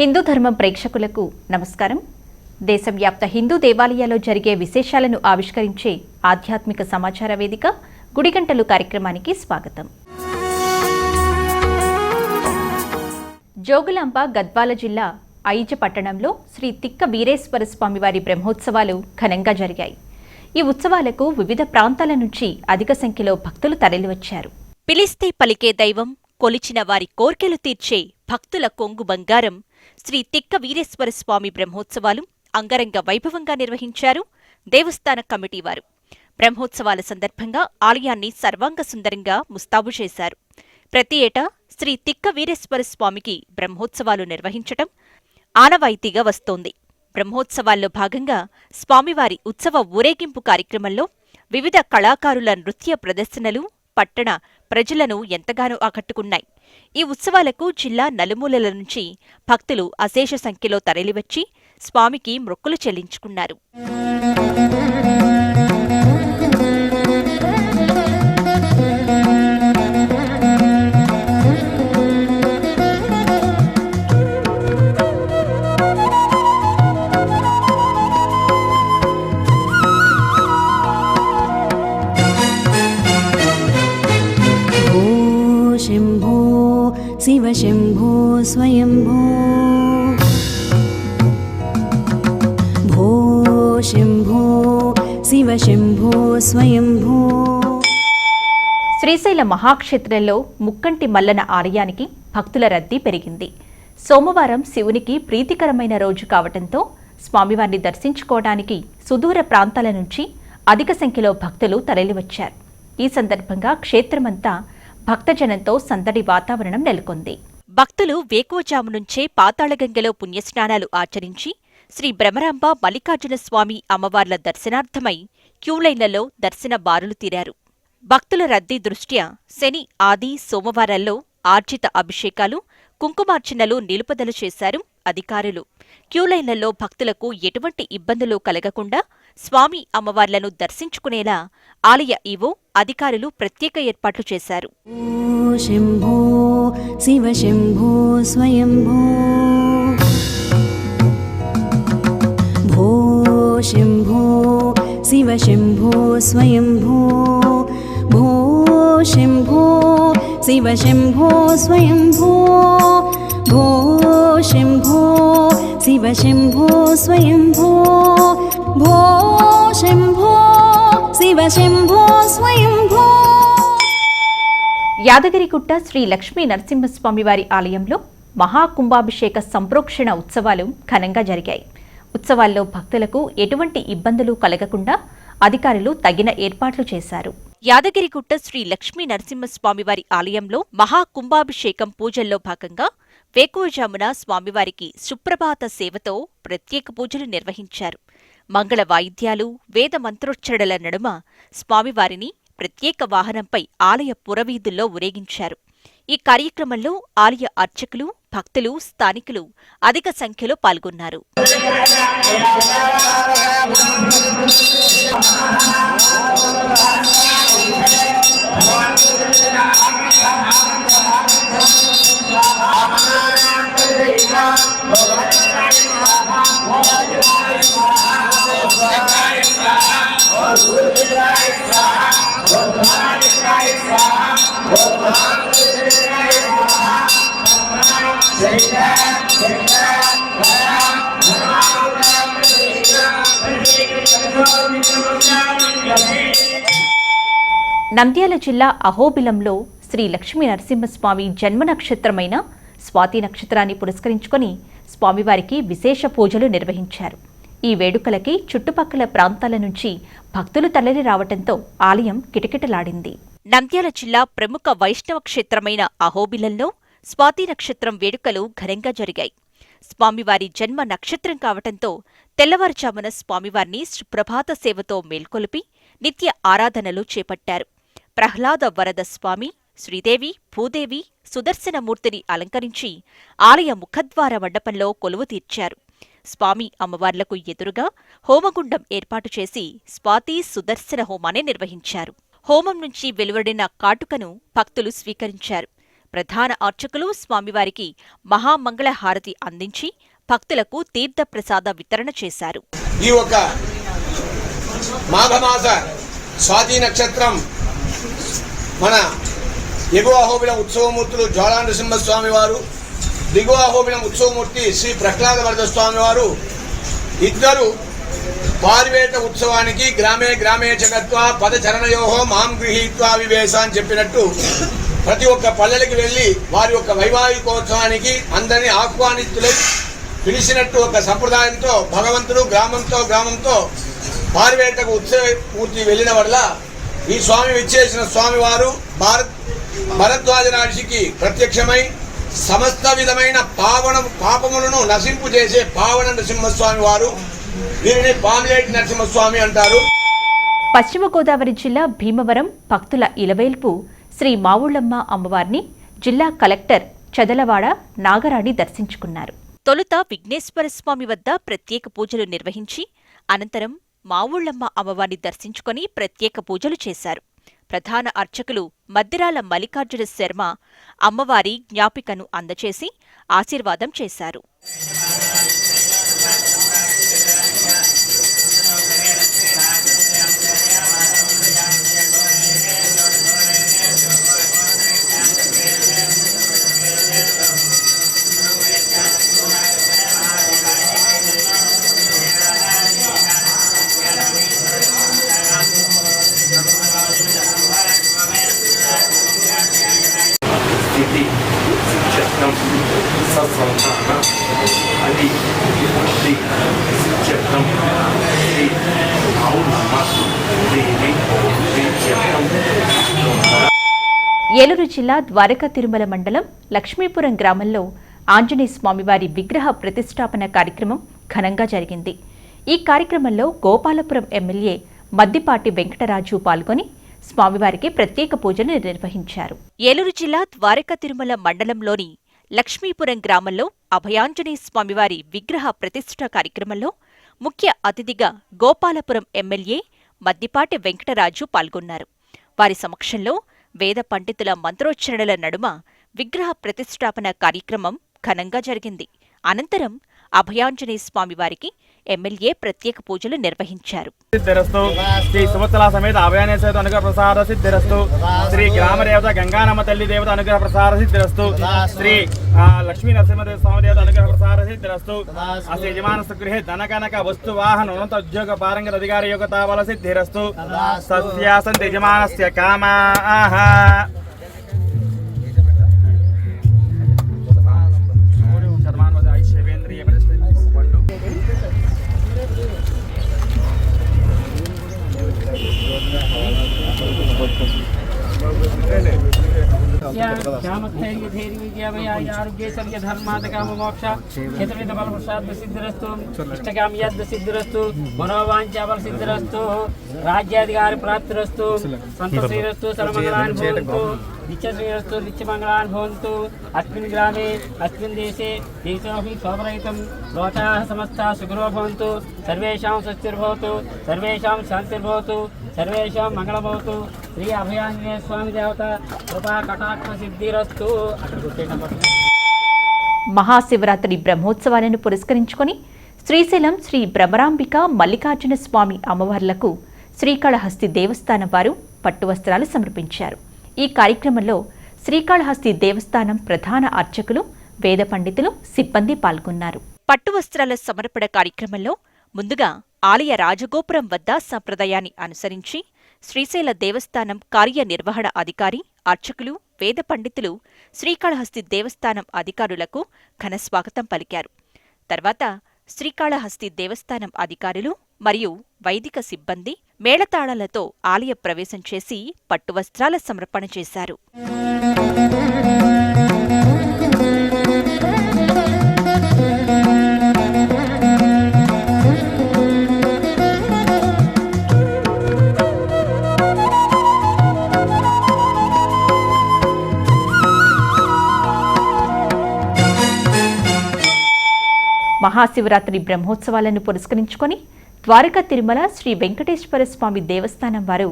హిందూ ధర్మం ప్రేక్షకులకు నమస్కారం. దేశవ్యాప్త హిందూ దేవాలయాల్లో జరిగే విశేషాలను ఆవిష్కరించే ఆధ్యాత్మిక సమాచార వేదిక గుడిగంటలు కార్యక్రమానికి స్వాగతం. జోగులాంబ గద్వాల జిల్లా ఐజ పట్టణంలో శ్రీ తిక్క వీరేశ్వర స్వామివారి బ్రహ్మోత్సవాలు ఘనంగా జరిగాయి. ఈ ఉత్సవాలకు వివిధ ప్రాంతాల నుంచి అధిక సంఖ్యలో భక్తులు తరలివచ్చారు. పిలిస్తే పలికే దైవం కొలిచిన వారి కోర్కెలు తీర్చే భక్తుల కొంగు బంగారం శ్రీ తిక్క వీరేశ్వర స్వామి బ్రహ్మోత్సవాలు అంగరంగ వైభవంగా నిర్వహించారు దేవస్థాన కమిటీ వారు. బ్రహ్మోత్సవాల సందర్భంగా ఆలయాన్ని సర్వాంగ సుందరంగా ముస్తాబు చేశారు. ప్రతి ఏటా శ్రీ తిక్క వీరేశ్వర స్వామికి బ్రహ్మోత్సవాలు నిర్వహించటం ఆనవాయితీగా వస్తోంది. బ్రహ్మోత్సవాల్లో భాగంగా స్వామివారి ఉత్సవ ఊరేగింపు కార్యక్రమంలో వివిధ కళాకారుల నృత్య ప్రదర్శనలు పట్టణ ప్రజలను ఎంతగానో ఆకట్టుకున్నాయి. ఈ ఉత్సవాలకు జిల్లా నలుమూలల నుంచి భక్తులు అశేష సంఖ్యలో తరలివచ్చి స్వామికి మొక్కులు చెల్లించుకున్నారు. शिवशम्भो स्वयम्भो भो शम्भो शिवशम्भो स्वयम्भो శ్రీశైల మహాక్షేత్రంలో ముక్కంటి మల్లన ఆలయానికి భక్తుల రద్దీ పెరిగింది సోమవారం శివునికి ప్రీతికరమైన రోజు కావటంతో స్వామివారిని దర్శించుకోవడానికి సుదూర ప్రాంతాల నుంచి అధిక సంఖ్యలో భక్తులు తరలివచ్చారు ఈ సందర్భంగా క్షేత్రమంతా భక్తజనంతో సందడి వాతావరణం నెలకొంది. భక్తులు వేకువజాము నుంచే పాతాళగంగలో పుణ్యస్నానాలు ఆచరించి శ్రీ భ్రమరాంబ మల్లికార్జున స్వామి అమ్మవార్ల దర్శనార్థమై క్యూలైన్లలో దర్శన బారులు తీరారు. భక్తుల రద్దీ దృష్ట్యా శని ఆది సోమవారాల్లో ఆర్జిత అభిషేకాలు కుంకుమార్చనలు నిలుపుదల చేశారు అధికారులు. క్యూలైన్లలో భక్తులకు ఎటువంటి ఇబ్బందులు కలగకుండా స్వామి అమ్మవార్లను దర్శించుకునేలా ఆలయ ఈవో అధికారులు ప్రత్యేక ఏర్పాట్లు చేశారు. శంభో శివ శంభో స్వయంభో. భో శంభో శివ శంభో స్వయంభో. భో శంభో శివ శంభో స్వయంభో. शम्भो शिवशम्भो स्वयम्भो भो शम्भो शिवशम्भो स्वयम्भो యాదగిరిగుట్ట శ్రీ లక్ష్మీ నరసింహస్వామివారి ఆలయంలో మహాకుంభాభిషేక సంప్రోక్షణ ఉత్సవాలు ఘనంగా జరిగాయి ఉత్సవాల్లో భక్తులకు ఎటువంటి ఇబ్బందులు కలగకుండా అధికారులు తగిన ఏర్పాట్లు చేశారు యాదగిరిగుట్ట శ్రీ లక్ష్మీ నరసింహస్వామివారి ఆలయంలో మహాకుంభాభిషేకం పూజల్లో భాగంగా వేకువజామున స్వామివారికి సుప్రభాత సేవతో ప్రత్యేక పూజలు నిర్వహించారు. మంగళ వాయిద్యాలు వేద మంత్రోచ్చరణల నడుమ స్వామివారిని ప్రత్యేక వాహనంపై ఆలయ పురవీధుల్లో ఊరేగించారు. ఈ కార్యక్రమంలో ఆలయ అర్చకులు భక్తులు స్థానికులు అధిక సంఖ్యలో పాల్గొన్నారు. నంద్యాల జిల్లా అహోబిలంలో శ్రీ లక్ష్మీ నరసింహస్వామి జన్మ నక్షత్రమైన స్వాతి నక్షత్రాన్ని పురస్కరించుకొని స్వామివారికి విశేష పూజలు నిర్వహించారు. ఈ వేడుకలకి చుట్టుపక్కల ప్రాంతాల నుంచి భక్తులు తరలి రావటంతో ఆలయం కిటకిటలాడింది. నంద్యాల జిల్లా ప్రముఖ వైష్ణవ క్షేత్రమైన అహోబిలంలో స్వాతి నక్షత్రం వేడుకలు ఘనంగా జరిగాయి. స్వామివారి జన్మ నక్షత్రం కావటంతో తెల్లవారుజామున స్వామివారిని సుప్రభాత సేవతో మేల్కొలిపి నిత్య ఆరాధనలు చేపట్టారు. ప్రహ్లాద వరద స్వామి శ్రీదేవి భూదేవి సుదర్శనమూర్తిని అలంకరించి ఆలయ ముఖద్వార మండపంలో కొలువు తీర్చారు. స్వామి అమ్మవార్లకు ఎదురుగా హోమగుండం ఏర్పాటు చేసి స్వాతి సుదర్శన హోమాన్ని నిర్వహించారు. హోమం నుంచి వెలువడిన కాటుకను భక్తులు స్వీకరించారు. ప్రధాన అర్చకులు స్వామివారికి మహామంగళ హారతి అందించి భక్తులకు తీర్థప్రసాద వితరణ చేశారు. ఈ ఒక మాఘమాస స్వాతి నక్షత్రం మన ఎగువ అహోబిలం ఉత్సవమూర్తులు జ్వాలా నృసింహస్వామి వారు దిగువ అహోబిలం ఉత్సవమూర్తి శ్రీ ప్రహ్లాద వరద స్వామి వారు ఇద్దరు పారివేట ఉత్సవానికి గ్రామే గ్రామే జగత్వ పదచరణయోహో మాం గృహీత్వా వివేశ అని చెప్పినట్టు ప్రతి ఒక్క పల్లెలకి వెళ్ళి వారి యొక్క వైవాహికోత్సవానికి అందరినీ ఆహ్వానితులై పిలిచినట్టు ఒక సంప్రదాయంతో భగవంతుడు గ్రామంతో గ్రామంతో పారివేటకు ఉత్సవ పూర్తి వెళ్ళిన వల్ల ఈ స్వామి విచ్చేసిన స్వామివారు భారత్ భరద్వాజ రాశికి ప్రత్యక్షమై సమస్త విధమైన పావన పాపములను నశింపు చేసే పావన నరసింహస్వామి వారు. దీనిని పామిలేటి నరసింహస్వామి అంటారు. పశ్చిమ గోదావరి జిల్లా భీమవరం భక్తుల ఇలవేల్పు శ్రీ మావుళ్ళమ్మ అమ్మవారిని జిల్లా కలెక్టర్ చదలవాడ నాగరాణి దర్శించుకున్నారు. తొలుత విఘ్నేశ్వర స్వామి వద్ద ప్రత్యేక పూజలు నిర్వహించి అనంతరం మావుళ్ళమ్మ అమ్మవారిని దర్శించుకొని ప్రత్యేక పూజలు చేశారు. ప్రధాన అర్చకులు మద్దిరాల మల్లికార్జున శర్మ అమ్మవారి జ్ఞాపికను అందచేసి ఆశీర్వాదం చేశారు స్థితి చక్రం సత్సంతాన అది శ్రీ చక్రం శ్రీ అవునమ్మ దేవి శ్రీ చక్రం ఏలూరు జిల్లా ద్వారకా తిరుమల మండలం లక్ష్మీపురం గ్రామంలో ఆంజనేయ స్వామివారి విగ్రహ ప్రతిష్టాపన కార్యక్రమం ఘనంగా జరిగింది. ఈ కార్యక్రమంలో గోపాలపురం ఎమ్మెల్యే మద్దిపాటి వెంకటరాజు పాల్గొని స్వామివారికి ప్రత్యేక పూజలు నిర్వహించారు. ఏలూరు జిల్లా ద్వారకా తిరుమల మండలంలోని లక్ష్మీపురం గ్రామంలో అభయాంజనేయ స్వామివారి విగ్రహ ప్రతిష్ఠ కార్యక్రమంలో ముఖ్య అతిథిగా గోపాలపురం ఎమ్మెల్యే మద్దిపాటి వెంకటరాజు పాల్గొన్నారు. వారి సమక్షంలో వేద పండితుల మంత్రోచ్చరణల నడుమ విగ్రహ ప్రతిష్టాపన కార్యక్రమం ఘనంగా జరిగింది. అనంతరం అభయాంజనేయ స్వామివారికి ఎమ్మెల్యే ప్రత్యేక పూజలు నిర్వహించారు. సిద్ధిరస్తు శ్రీ సువత్సల సమేత అభయానే అనుగ్రహ ప్రసాద సిద్ధిరస్తు శ్రీ గ్రామ దేవత గంగానమ్మ తల్లి దేవత అనుగ్రహ ప్రసాద సిద్ధిరస్తు శ్రీ లక్ష్మీ నరసింహదేవ స్వామి దేవత అనుగ్రహ ప్రసాద సిద్ధిరస్తు అస్తి గృహే ధనకనక వస్తు వాహన ఉన్నత ఉద్యోగ పారంగత అధికార యోగతా బల సిద్ధిరస్తు సస్యాసంతి యజమానస్య సిద్ధిరస్తు ఇష్టకామ సిద్ధిరస్తు రాజ్యాధికారి ప్రాప్తిరస్తు సంతశ్రీరస్తు సర్వమంగళాన్ని భవంతు నిత్యశ్రీరస్తు నిత్యమంగళాన్ భవంతు. అస్మిన్ గ్రామే అస్మిన్ దేశే దేశోహి శోభరహితం. లోకాः సమస్తాः సుఖినో భవంతు. సర్వేషాం స్వస్తిర్భవతు. సర్వేషాం శాంతిర్భవతు. సర్వేషాం మంగళభవతు. శ్రీ అభయాంజనేయ స్వామి దేవత కృపా కటాక్ష సిద్ధిరస్తు. అక్కడ మహాశివరాత్రి బ్రహ్మోత్సవాలను పురస్కరించుకొని శ్రీశైలం శ్రీ భ్రమరాంబిక మల్లికార్జున స్వామి అమ్మవార్లకు శ్రీకాళహస్తి దేవస్థానం వారు పట్టు వస్త్రాలు సమర్పించారు. ఈ కార్యక్రమంలో శ్రీకాళహస్తి దేవస్థానం ప్రధాన అర్చకులు వేద పండితులు సిబ్బంది పాల్గొన్నారు. పట్టు వస్త్రాల సమర్పణ కార్యక్రమంలో ముందుగా ఆలయ రాజగోపురం వద్ద సంప్రదాయాన్ని అనుసరించి శ్రీశైల దేవస్థానం కార్యనిర్వహణ అధికారి అర్చకులు వేద పండితులు శ్రీకాళహస్తి దేవస్థానం అధికారులకు ఘనస్వాగతం పలికారు. తర్వాత శ్రీకాళహస్తి దేవస్థానం అధికారులు మరియు వైదిక సిబ్బంది మేళతాళాలతో ఆలయ ప్రవేశం చేసి పట్టు వస్త్రాల సమర్పణ చేశారు. మహాశివరాత్రి బ్రహ్మోత్సవాలను పురస్కరించుకొని ద్వారకా తిరుమల శ్రీ వెంకటేశ్వర స్వామి దేవస్థానం వారు.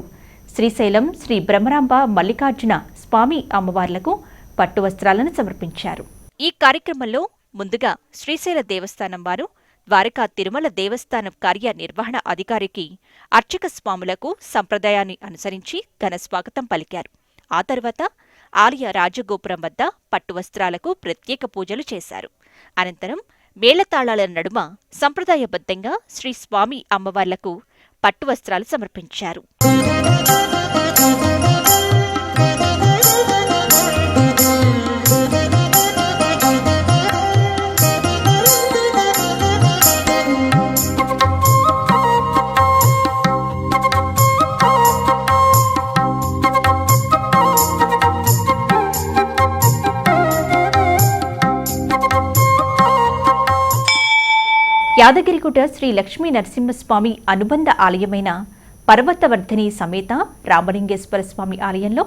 శ్రీశైలం శ్రీ బ్రహ్మరాంబ మల్లికార్జున స్వామి అమ్మవార్లకు పట్టు వస్త్రాలను సమర్పించారు. ఈ కార్యక్రమంలో ముందుగా శ్రీశైల దేవస్థానం వారు ద్వారకా తిరుమల దేవస్థానం కార్యనిర్వహణ అధికారికి అర్చక స్వాములకు సంప్రదాయాన్ని అనుసరించి ఘన స్వాగతం పలికారు. ఆ తర్వాత ఆలయ రాజగోపురం వద్ద పట్టు వస్త్రాలకు ప్రత్యేక పూజలు చేశారు. అనంతరం మేళతాళాల నడుమ సంప్రదాయబద్ధంగా శ్రీ స్వామి అమ్మవార్లకు పట్టు వస్త్రాలు సమర్పించారు. యాదగిరిగుట శ్రీ లక్ష్మీ నరసింహస్వామి అనుబంధ ఆలయమైన పర్వతవర్ధిని సమేత రామలింగేశ్వర స్వామి ఆలయంలో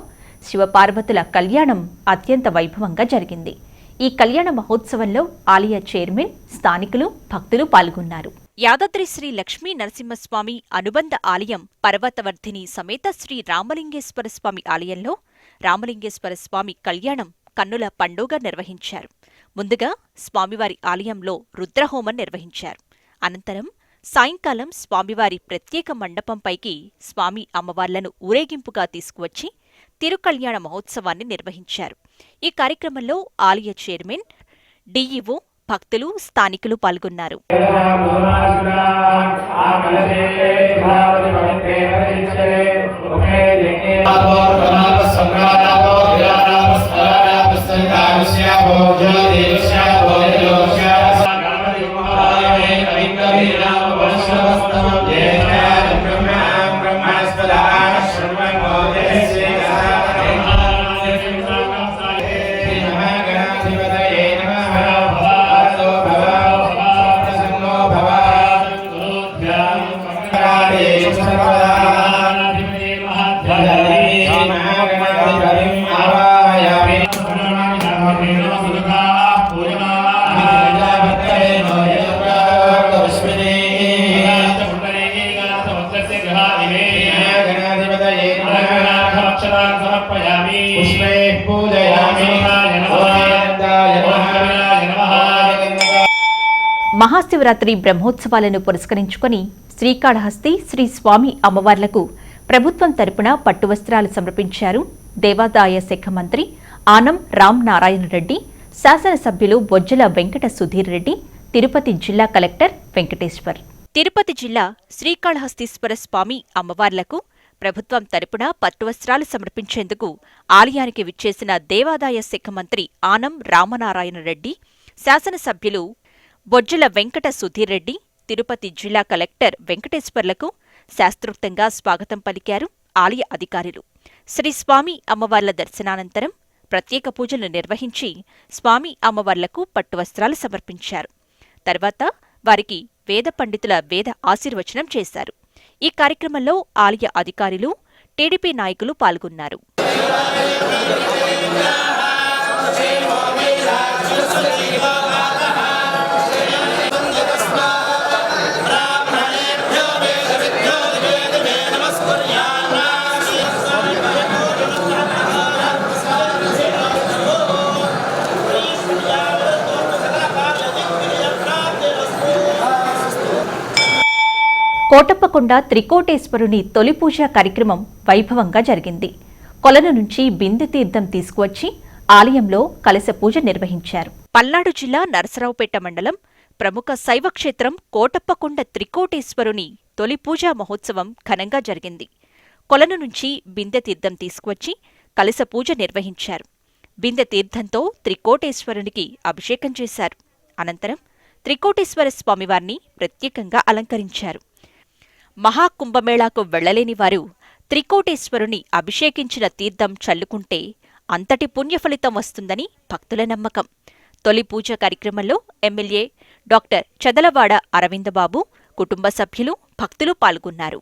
శివపార్వతుల కళ్యాణం అత్యంత వైభవంగా జరిగింది. ఈ కళ్యాణ మహోత్సవంలో ఆలయ చైర్మన్ స్థానికులు భక్తులు పాల్గొన్నారు. యాదాద్రి శ్రీ లక్ష్మీ నరసింహస్వామి అనుబంధ ఆలయం పర్వతవర్ధిని సమేత శ్రీ రామలింగేశ్వర స్వామి ఆలయంలో రామలింగేశ్వర స్వామి కళ్యాణం కన్నుల పండుగ నిర్వహించారు. ముందుగా స్వామివారి ఆలయంలో రుద్రహోమం నిర్వహించారు. అనంతరం సాయంకాలం స్వామివారి ప్రత్యేక మండపంపైకి స్వామి అమ్మవార్లను ఊరేగింపుగా తీసుకువచ్చి తిరుకళ్యాణ మహోత్సవాన్ని నిర్వహించారు ఈ కార్యక్రమంలో ఆలయ చైర్మన్ డీఈఓ భక్తులు స్థానికులు పాల్గొన్నారు Yeah. మహాశివరాత్రి బ్రహ్మోత్సవాలను పురస్కరించుకుని శ్రీకాళహస్తి శ్రీ స్వామి అమ్మవార్లకు ప్రభుత్వం తరపున పట్టు వస్త్రాలు సమర్పించారు. దేవాదాయ శాఖ మంత్రి ఆనం రామ్ నారాయణ రెడ్డి శాసనసభ్యులు బొజ్జల వెంకట సుధీర్ రెడ్డి తిరుపతి జిల్లా కలెక్టర్ వెంకటేశ్వర్. తిరుపతి జిల్లా శ్రీకాళహస్తీశ్వర స్వామి అమ్మవార్లకు ప్రభుత్వం తరపున పట్టువస్త్రాలు సమర్పించేందుకు ఆలయానికి విచ్చేసిన దేవాదాయ శాఖ మంత్రి ఆనం రామనారాయణ రెడ్డి శాసనసభ్యులు బొజ్జుల వెంకట సుధీర్ రెడ్డి తిరుపతి జిల్లా కలెక్టర్ వెంకటేశ్వర్లకు శాస్త్రోక్తంగా స్వాగతం పలికారు ఆలయ అధికారులు. శ్రీ స్వామి అమ్మవార్ల దర్శనానంతరం ప్రత్యేక పూజలు నిర్వహించి స్వామి అమ్మవార్లకు పట్టువస్త్రాలు సమర్పించారు. తర్వాత వారికి వేద పండితుల వేద ఆశీర్వచనం చేశారు. ఈ కార్యక్రమంలో ఆలయ అధికారులు టీడీపీ నాయకులు పాల్గొన్నారు. కోటప్పకొండ త్రికోటేశ్వరుని తొలి పూజ కార్యక్రమం వైభవంగా జరిగింది. కొలను నుంచి బిందు తీర్థం తీసుకువచ్చి ఆలయంలో కలశ పూజ నిర్వహించారు. పల్నాడు జిల్లా నరసరావుపేట మండలం ప్రముఖ శైవక్షేత్రం కోటప్పకొండ త్రికోటేశ్వరుని తొలి పూజా మహోత్సవం ఘనంగా జరిగింది. కొలను నుంచి బిందె తీర్థం తీసుకువచ్చి కలశ పూజ నిర్వహించారు. బిందె తీర్థంతో త్రికోటేశ్వరునికి అభిషేకం చేశారు. అనంతరం త్రికోటేశ్వర స్వామివారిని ప్రత్యేకంగా అలంకరించారు. మహాకుంభమేళాకు వెళ్ళలేని వారు త్రికోటేశ్వరుని అభిషేకించిన తీర్థం చల్లుకుంటే అంతటి పుణ్యఫలితం వస్తుందని భక్తుల నమ్మకం. తొలి పూజ కార్యక్రమంలో ఎమ్మెల్యే డాక్టర్ చదలవాడ అరవిందబాబు కుటుంబ సభ్యులు భక్తులు పాల్గొన్నారు.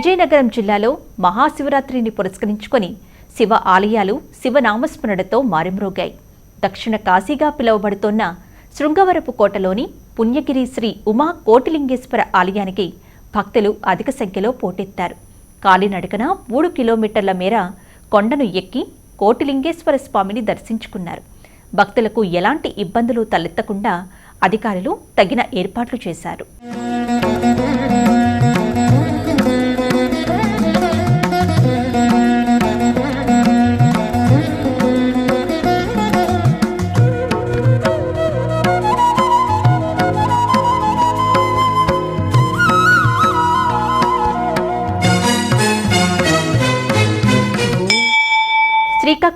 విజయనగరం జిల్లాలో మహాశివరాత్రిని పురస్కరించుకొని శివ ఆలయాలు శివనామస్మరణతో మారుమ్రోగాయి. దక్షిణ కాశీగా పిలువబడుతోన్న శృంగవరపు కోటలోని పుణ్యగిరి శ్రీ ఉమా కోటిలింగేశ్వర ఆలయానికి భక్తులు అధిక సంఖ్యలో పోటెత్తారు. కాలినడకన మూడు కిలోమీటర్ల మేర కొండను ఎక్కి కోటిలింగేశ్వర స్వామిని దర్శించుకున్నారు. భక్తులకు ఎలాంటి ఇబ్బందులు తలెత్తకుండా అధికారులు తగిన ఏర్పాట్లు చేశారు.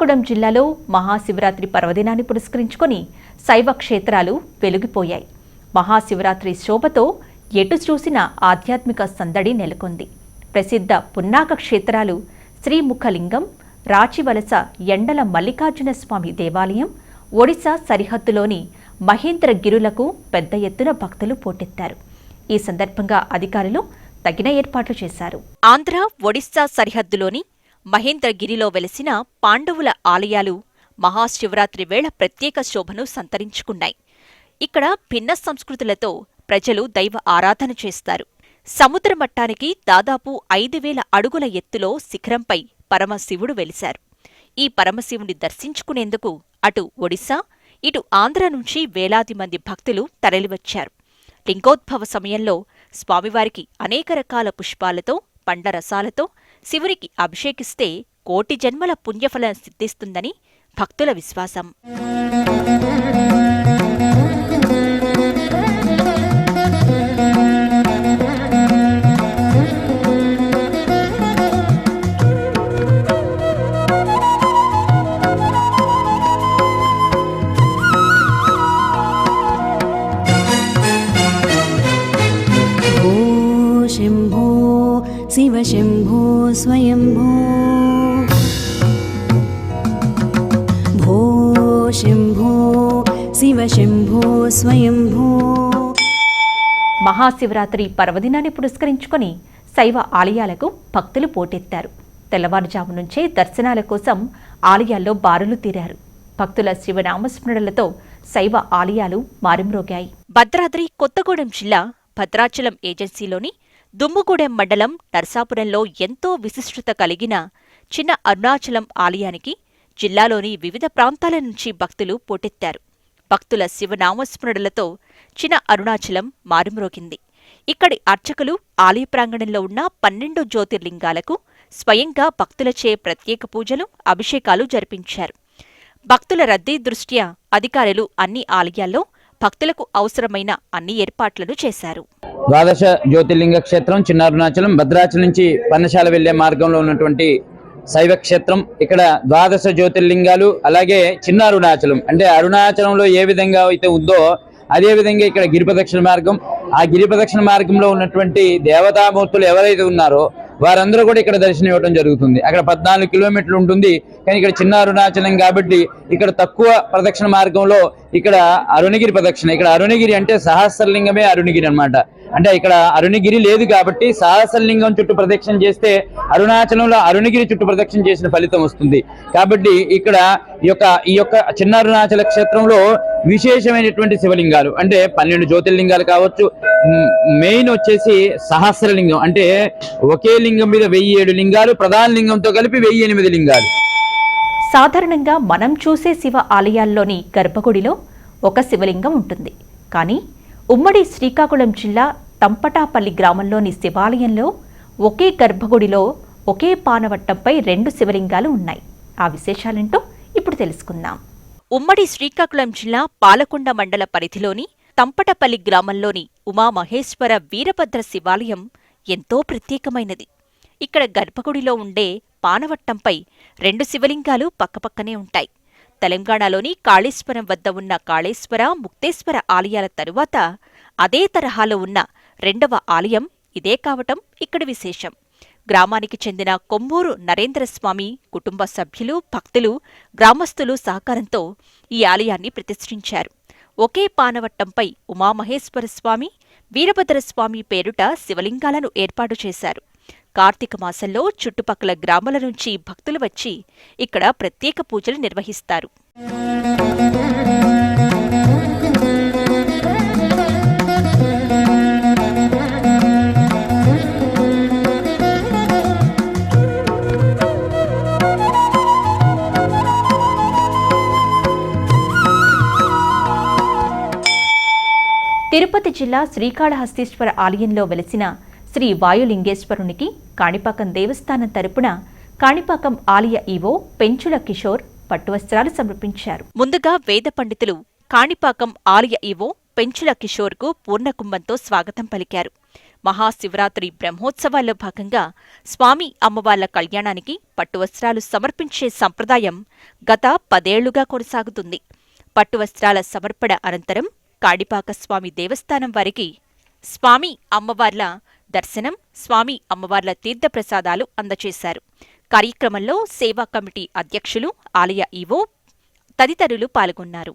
శ్రీకాకుళం జిల్లాలో మహాశివరాత్రి పర్వదినాన్ని పురస్కరించుకొని శైవ క్షేత్రాలు వెలిగిపోయాయి. మహాశివరాత్రి శోభతో ఎటు చూసిన ఆధ్యాత్మిక సందడి నెలకొంది. ప్రసిద్ధ పున్నాక క్షేత్రాలు శ్రీముఖలింగం రాచివలస ఎండల మల్లికార్జున స్వామి దేవాలయం ఒడిశా సరిహద్దులోని మహేంద్రగిరులకు పెద్ద ఎత్తున భక్తులు పోటెత్తారు. ఈ సందర్భంగా అధికారులు తగిన ఏర్పాట్లు చేశారు. ఆంధ్ర ఒడిశా సరిహద్దులోని మహేంద్రగిరిలో వెలిసిన పాండవుల ఆలయాలు మహాశివరాత్రి వేళ ప్రత్యేక శోభను సంతరించుకున్నాయి. ఇక్కడ భిన్న సంస్కృతులతో ప్రజలు దైవ ఆరాధన చేస్తారు. సముద్ర మట్టానికి దాదాపు ఐదు వేల అడుగుల ఎత్తులో శిఖరంపై పరమశివుడు వెలిశారు. ఈ పరమశివుని దర్శించుకునేందుకు అటు ఒడిశా ఇటు ఆంధ్ర నుంచి వేలాది మంది భక్తులు తరలివచ్చారు. లింగోద్భవ సమయంలో స్వామివారికి అనేక రకాల పుష్పాలతో పండ్ల రసాలతో శివునికి అభిషేకిస్తే కోటి జన్మల పుణ్యఫలం సిద్ధిస్తుందని భక్తుల విశ్వాసం. शिवशम्भो स्वयम्भो भो शम्भो शिवशम्भो स्वयम्भो మహాశివరాత్రి పర్వదినాన్ని పురస్కరించుకొని శైవ ఆలయాలకు భక్తులు పోటెత్తారు తెల్లవారుజాము నుంచే దర్శనాల కోసం ఆలయాల్లో బారులు తీరారు భక్తుల శివనామస్మరణలతో శైవ ఆలయాలు మారుమ్రోగాయి భద్రాద్రి కొత్తగూడెం జిల్లా భద్రాచలం ఏజెన్సీలోని దుమ్ముగూడెం మండలం నర్సాపురంలో ఎంతో విశిష్టత కలిగిన చిన్న అరుణాచలం ఆలయానికి జిల్లాలోని వివిధ ప్రాంతాల నుంచి భక్తులు పోటెత్తారు. భక్తుల శివనామస్మరణలతో చిన్న అరుణాచలం మారుమ్రోగింది. ఇక్కడి అర్చకులు ఆలయ ప్రాంగణంలో ఉన్న పన్నెండు జ్యోతిర్లింగాలకు స్వయంగా భక్తులచే ప్రత్యేక పూజలు అభిషేకాలు జరిపించారు. భక్తుల రద్దీ దృష్ట్యా అధికారులు అన్ని ఆలయాల్లో భక్తులకు అవసరమైన అన్ని ఏర్పాట్లను చేశారు. ద్వాదశ జ్యోతిర్లింగ క్షేత్రం చిన్న అరుణాచలం భద్రాచలం నుంచి పన్నశాల వెళ్ళే మార్గంలో ఉన్నటువంటి శైవ క్షేత్రం. ఇక్కడ ద్వాదశ జ్యోతిర్లింగాలు అలాగే చిన్న అరుణాచలం అంటే అరుణాచలంలో ఏ విధంగా అయితే ఉందో అదే విధంగా ఇక్కడ గిరిప్రదక్షిణ మార్గం. ఆ గిరి ప్రదక్షిణ మార్గంలో ఉన్నటువంటి దేవతామూర్తులు ఎవరైతే ఉన్నారో వారందరూ కూడా ఇక్కడ దర్శనం ఇవ్వడం జరుగుతుంది. అక్కడ పద్నాలుగు కిలోమీటర్లు ఉంటుంది. కానీ ఇక్కడ చిన్న అరుణాచలం కాబట్టి ఇక్కడ తక్కువ ప్రదక్షిణ మార్గంలో ఇక్కడ అరుణగిరి ప్రదక్షిణ. ఇక్కడ అరుణగిరి అంటే సహస్రలింగమే అరుణగిరి అనమాట అంటే ఇక్కడ అరుణగిరి లేదు కాబట్టి సహస్రలింగం చుట్టూ ప్రదక్షిణ చేస్తే అరుణాచలంలో అరుణగిరి చుట్టూ ప్రదక్షిణ చేసిన ఫలితం వస్తుంది. కాబట్టి ఇక్కడ ఈ యొక్క ఈ యొక్క చిన్న అరుణాచల క్షేత్రంలో విశేషమైనటువంటి శివలింగాలు అంటే పన్నెండు జ్యోతిర్లింగాలు కావచ్చు మెయిన్ వచ్చేసి సహస్రలింగం అంటే ఒకే లింగం మీద వెయ్యి ఏడు లింగాలు ప్రధాన లింగంతో కలిపి వెయ్యి ఎనిమిది లింగాలు. సాధారణంగా మనం చూసే శివ ఆలయాల్లోని గర్భగుడిలో ఒక శివలింగం ఉంటుంది. కానీ ఉమ్మడి శ్రీకాకుళం జిల్లా తంపటాపల్లి గ్రామంలోని శివాలయంలో ఒకే గర్భగుడిలో ఒకే పానవట్టంపై రెండు శివలింగాలు ఉన్నాయి. ఆ విశేషాలేంటో ఇప్పుడు తెలుసుకుందాం. ఉమ్మడి శ్రీకాకుళం జిల్లా పాలకొండ మండల పరిధిలోని తంపటపల్లి గ్రామంలోని ఉమామహేశ్వర వీరభద్ర శివాలయం ఎంతో ప్రత్యేకమైనది. ఇక్కడ గర్భగుడిలో ఉండే పానవట్టంపై రెండు శివలింగాలు పక్కపక్కనే ఉంటాయి. తెలంగాణలోని కాళేశ్వరం వద్ద ఉన్న కాళేశ్వర ముక్తేశ్వర ఆలయాల తరువాత అదే తరహాలో ఉన్న రెండవ ఆలయం ఇదే కావటం ఇక్కడి విశేషం. గ్రామానికి చెందిన కొమ్మూరు నరేంద్రస్వామి కుటుంబ సభ్యులు భక్తులు గ్రామస్తులు సహకారంతో ఈ ఆలయాన్ని ప్రతిష్ఠించారు. ఒకే పానవట్టంపై ఉమామహేశ్వర స్వామి వీరభద్రస్వామి పేరుట శివలింగాలను ఏర్పాటు చేశారు. కార్తీక మాసంలో చుట్టుపక్కల గ్రామాల నుంచి భక్తులు వచ్చి ఇక్కడ ప్రత్యేక పూజలు నిర్వహిస్తారు. తిరుపతి జిల్లా శ్రీకాళహస్తీశ్వర ఆలయంలో వెలిసిన శ్రీ వాయులింగేశ్వరునికి కాణిపాకం దేవస్థానం తరపున కాణిపాకం ఆలయ ఈవో పెంచుల కిషోర్ పట్టువస్త్రాలు సమర్పించారు. ముందుగా వేద పండితులు కాణిపాకం ఆలయ ఈవో పెంచుల కిషోర్కు పూర్ణకుంభంతో స్వాగతం పలికారు. మహాశివరాత్రి బ్రహ్మోత్సవాల్లో భాగంగా స్వామి అమ్మవార్ల కళ్యాణానికి పట్టువస్త్రాలు సమర్పించే సంప్రదాయం గత పదేళ్ళుగా కొనసాగుతుంది. పట్టువస్త్రాల సమర్పణ అనంతరం కాణిపాక స్వామి దేవస్థానం వారికి స్వామి అమ్మవార్ల దర్శనం స్వామి అమ్మవార్ల తీర్థప్రసాదాలు అందజేశారు కార్యక్రమంలో సేవా కమిటీ అధ్యక్షులు ఆలయ ఈవో తదితరులు పాల్గొన్నారు.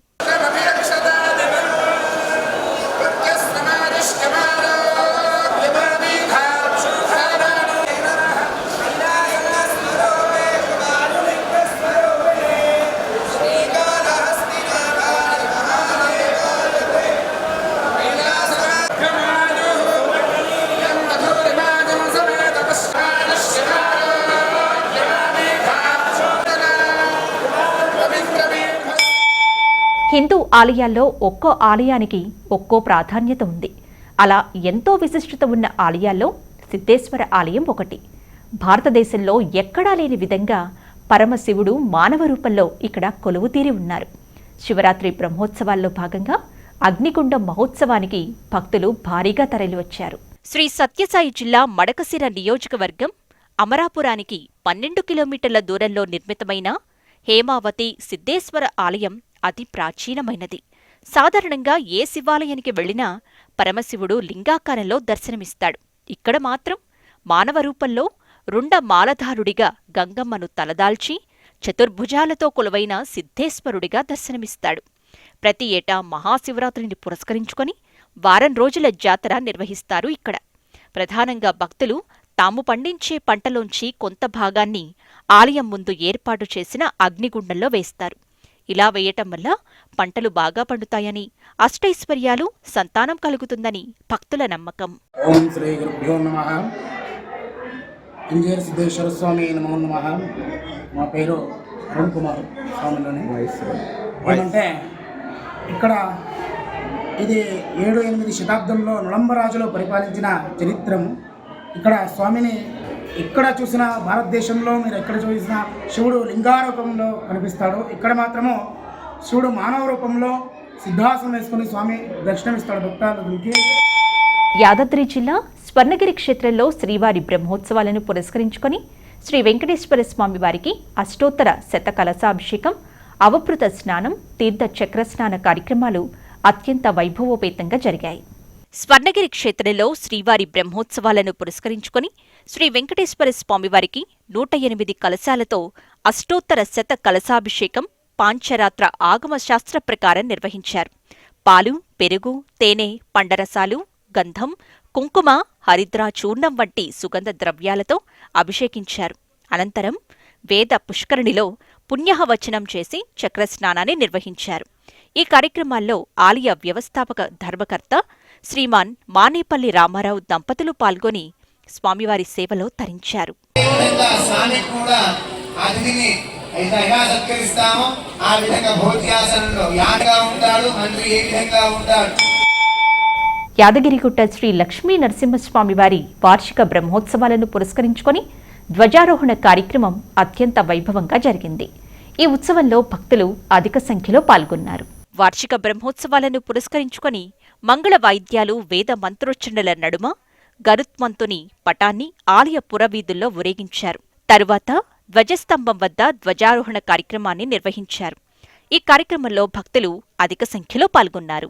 ఆలయాల్లో ఒక్కో ఆలయానికి ఒక్కో ప్రాధాన్యత ఉంది. అలా ఎంతో విశిష్టత ఉన్న ఆలయాల్లో సిద్ధేశ్వర ఆలయం ఒకటి. భారతదేశంలో ఎక్కడా లేని విధంగా పరమశివుడు మానవ రూపంలో ఇక్కడ కొలువుతీరి ఉన్నారు. శివరాత్రి బ్రహ్మోత్సవాల్లో భాగంగా అగ్నిగుండ మహోత్సవానికి భక్తులు భారీగా తరలివచ్చారు. శ్రీ సత్యసాయి జిల్లా మడకసిర నియోజకవర్గం అమరాపురానికి పన్నెండు కిలోమీటర్ల దూరంలో నిర్మితమైన హేమావతి సిద్ధేశ్వర ఆలయం అతి ప్రాచీనమైనది. సాధారణంగా ఏ శివాలయానికి వెళ్ళినా పరమశివుడు లింగాకారంలో దర్శనమిస్తాడు. ఇక్కడ మాత్రం మానవ రూపంలో రుండ మాలధారుడిగా గంగమ్మను తలదాల్చి చతుర్భుజాలతో కొలువైన సిద్ధేశ్వరుడిగా దర్శనమిస్తాడు. ప్రతి ఏటా మహాశివరాత్రిని పురస్కరించుకొని వారం రోజుల జాతర నిర్వహిస్తారు ఇక్కడ. ప్రధానంగా భక్తులు తాము పండించే పంటలోంచి కొంత భాగాన్ని ఆలయం ముందు ఏర్పాటు చేసిన అగ్నిగుండంలో వేస్తారు. ఇలా వేయటం వల్ల పంటలు బాగా పండుతాయని అష్టైశ్వర్యాలు సంతానం కలుగుతుందని భక్తుల నమ్మకం. ఓం శ్రీ గురుభ్యో నమ. ఇంజనీర్ సిద్ధేశ్వర స్వామి నమో నమ. మా పేరు అరుణ్ కుమార్ స్వామిలోని. ఏంటంటే ఇక్కడ ఇది ఏడు ఎనిమిది శతాబ్దంలో నలంబరాజులు పరిపాలించిన చరిత్రము. ఇక్కడ స్వామిని ఎక్కడ చూసినా భారతదేశంలో మీరు ఎక్కడ చూసినా శివుడు లింగారూపంలో కనిపిస్తాడు. ఇక్కడ మాత్రము శివుడు మానవ రూపంలో సిద్ధాసనం వేసుకుని స్వామి దర్శనమిస్తాడు భక్తాదులకి యాదాద్రి జిల్లా స్వర్ణగిరి క్షేత్రంలో శ్రీవారి బ్రహ్మోత్సవాలను పురస్కరించుకొని శ్రీ వెంకటేశ్వర స్వామి వారికి అష్టోత్తర శతకలసాభిషేకం అవభృత స్నానం తీర్థ చక్ర స్నాన కార్యక్రమాలు అత్యంత వైభవోపేతంగా జరిగాయి. స్వర్ణగిరి క్షేత్రంలో శ్రీవారి బ్రహ్మోత్సవాలను పురస్కరించుకొని శ్రీ వెంకటేశ్వర స్వామివారికి నూట ఎనిమిది కలశాలతో అష్టోత్తర శత కలశాభిషేకం పాంచరాత్ర ఆగమ శాస్త్ర ప్రకారం నిర్వహించారు. పాలు పెరుగు తేనె పండరసాలు గంధం కుంకుమ హరిద్రా చూర్ణం వంటి సుగంధ ద్రవ్యాలతో అభిషేకించారు. అనంతరం వేద పుష్కరిణిలో పుణ్యహవచనం చేసి చక్రస్నానాన్ని నిర్వహించారు. ఈ కార్యక్రమాల్లో ఆలయ వ్యవస్థాపక ధర్మకర్త శ్రీమాన్ మానేపల్లి రామారావు దంపతులు పాల్గొని స్వామివారి సేవలో తరించారు. ఆ విధంగా ఉంటాడు మంత్రి ఏ విధంగా ఉంటాడు. యాదగిరిగుట్ట శ్రీ లక్ష్మీ నరసింహస్వామి వారి వార్షిక బ్రహ్మోత్సవాలను పురస్కరించుకొని ధ్వజారోహణ కార్యక్రమం అత్యంత వైభవంగా జరిగింది. ఈ ఉత్సవంలో భక్తులు అధిక సంఖ్యలో పాల్గొన్నారు. వార్షిక బ్రహ్మోత్సవాలను పురస్కరించుకొని మంగళ వాయిద్యాలు వేద మంత్రోచ్చరణల నడుమ గరుత్మంతుని పటాన్ని ఆలయ పురవీధుల్లో ఊరేగించారు. తరువాత ధ్వజస్తంభం వద్ద ధ్వజారోహణ కార్యక్రమాన్ని నిర్వహించారు. ఈ కార్యక్రమంలో భక్తులు అధిక సంఖ్యలో పాల్గొన్నారు.